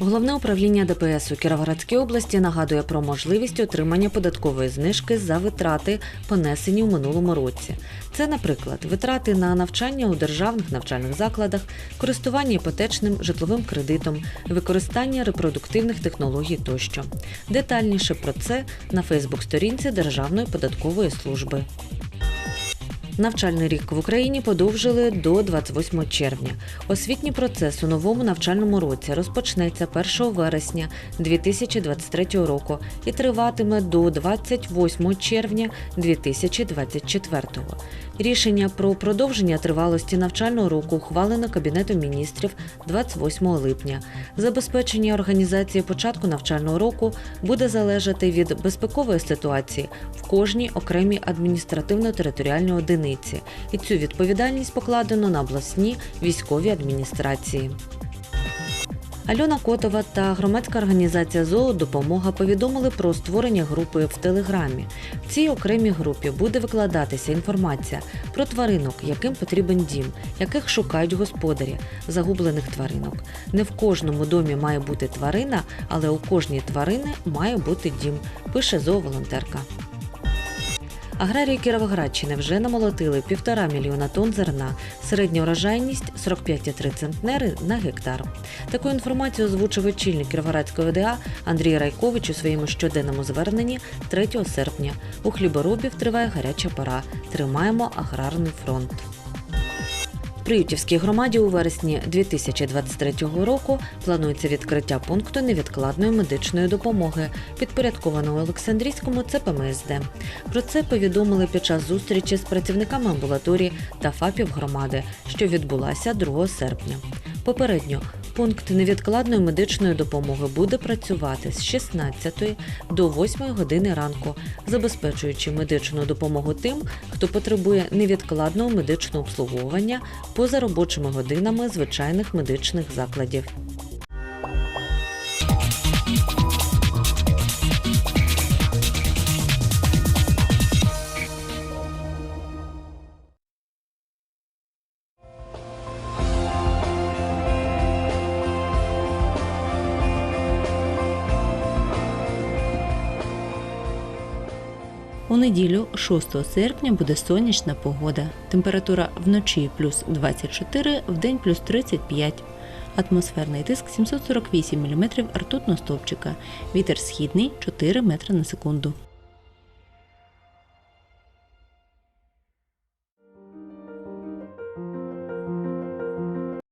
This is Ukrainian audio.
Головне управління ДПС у Кіровоградській області нагадує про можливість отримання податкової знижки за витрати, понесені у минулому році. Це, наприклад, витрати на навчання у державних навчальних закладах, користування іпотечним житловим кредитом, використання репродуктивних технологій тощо. Детальніше про це на Фейсбук-сторінці Державної податкової служби. Навчальний рік в Україні подовжили до 28 червня. Освітній процес у новому навчальному році розпочнеться 1 вересня 2023 року і триватиме до 28 червня 2024. Рішення про продовження тривалості навчального року ухвалено Кабінетом міністрів 28 липня. Забезпечення організації початку навчального року буде залежати від безпекової ситуації в кожній окремій адміністративно-територіальній одиниці, і цю відповідальність покладено на обласні військові адміністрації. Альона Котова та громадська організація «Зоодопомога» повідомили про створення групи в Телеграмі. В цій окремій групі буде викладатися інформація про тваринок, яким потрібен дім, яких шукають господарі, загублених тваринок. Не в кожному домі має бути тварина, але у кожній тварини має бути дім, пише зооволонтерка. Аграрії Кіровоградщини вже намолотили півтора мільйона тонн зерна. Середня урожайність 45,3 центнери на гектар. Таку інформацію озвучив очільник Кіровоградської ОДА Андрій Райкович у своєму щоденному зверненні 3 серпня. У хліборобів триває гаряча пора. Тримаємо аграрний фронт. Приютівській громаді у вересні 2023 року планується відкриття пункту невідкладної медичної допомоги, підпорядкованого Олександрійському ЦПМСД. Про це повідомили під час зустрічі з працівниками амбулаторії та ФАПів громади, що відбулася 2 серпня. Попередньо пункт невідкладної медичної допомоги буде працювати з 16 до 8 години ранку, забезпечуючи медичну допомогу тим, хто потребує невідкладного медичного обслуговування поза робочими годинами звичайних медичних закладів. У неділю, 6 серпня, буде сонячна погода. Температура вночі плюс 24, вдень плюс 35. Атмосферний тиск 748 мм ртутного стовпчика. Вітер східний 4 метри на секунду.